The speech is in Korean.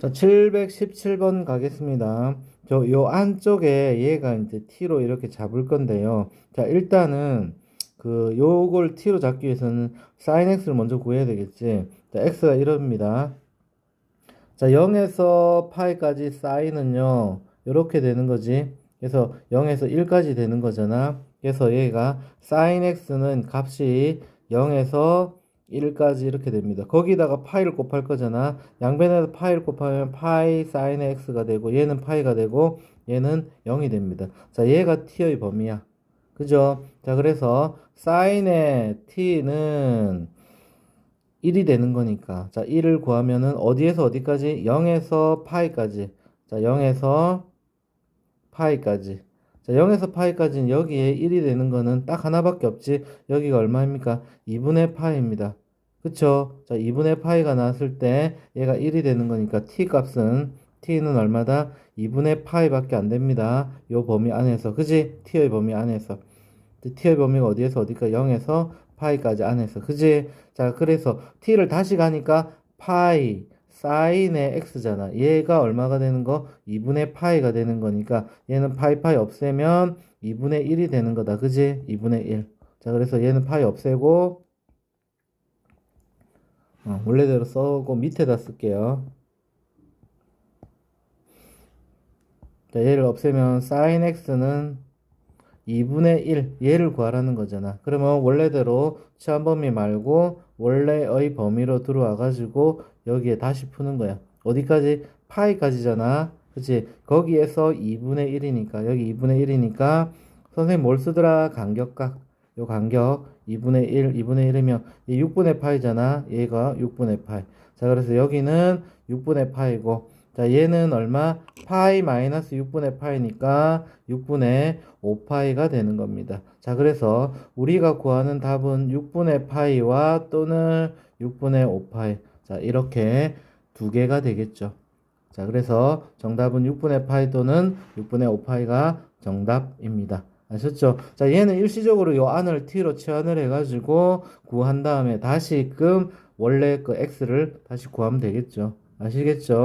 자, 717번 가겠습니다. 저, 요 안쪽에 얘가 이제 t로 이렇게 잡을 건데요. 자, 일단은 그 요걸 t로 잡기 위해서는 sin x를 먼저 구해야 되겠지. 자, x가 이럽니다. 자, 0에서 파이까지 사인은요, 이렇게 되는 거지. 그래서 0에서 1까지 되는 거잖아. 그래서 얘가 sin x는 값이 0에서 1까지 이렇게 됩니다. 거기다가 파이를 곱할 거잖아. 양변에서 파이를 곱하면 파이 sin x가 되고 얘는 파이가 되고 얘는 0이 됩니다. 자, 얘가 t의 범위야. 그죠? 자, 그래서 sin의 t는 1이 되는 거니까. 자, 1을 구하면은 어디에서 어디까지? 0에서 파이까지. 자, 0에서 파이까지. 자, 0에서 파이까지는 여기에 1이 되는 거는 딱 하나밖에 없지. 여기가 얼마입니까? 2분의 파이입니다. 그쵸? 자, 2분의 파이가 나왔을 때 얘가 1이 되는 거니까 t 값은 t는 얼마다? 2분의 파이밖에 안 됩니다. 요 범위 안에서. 그지? t의 범위 안에서. t의 범위가 어디에서 어디까? 0에서 파이까지 안에서. 그지? 자, 그래서 t를 다시 가니까 파이 사인의 x잖아. 얘가 얼마가 되는 거? 2분의 파이가 되는 거니까 얘는 파이 파이 없애면 2분의 1이 되는 거다. 그지? 2분의 1. 자, 그래서 얘는 파이 없애고 어, 원래대로 써고 밑에다 쓸게요. 자, 얘를 없애면 sin x는 2분의 1 얘를 구하라는 거잖아. 그러면 원래대로 치환 범위 말고 원래의 범위로 들어와 가지고 여기에 다시 푸는 거야. 어디까지? 파이까지잖아. 그치? 거기에서 2분의 1이니까 여기 2분의 1이니까 선생님 뭘 쓰더라? 간격각. 요 간격 2분의 1, 2분의 1이면 이 6분의 파이잖아. 얘가 6분의 파이. 자, 그래서 여기는 6분의 파이고 자, 얘는 얼마? 파이 마이너스 6분의 파이니까 6분의 5파이가 되는 겁니다. 자, 그래서 우리가 구하는 답은 6분의 파이와 또는 6분의 5파이. 자, 이렇게 두 개가 되겠죠. 자, 그래서 정답은 6분의 파이 또는 6분의 5파이가 정답입니다. 아셨죠? 자, 얘는 일시적으로 요 안을 t로 치환을 해가지고 구한 다음에 다시금 원래 그 x를 다시 구하면 되겠죠. 아시겠죠?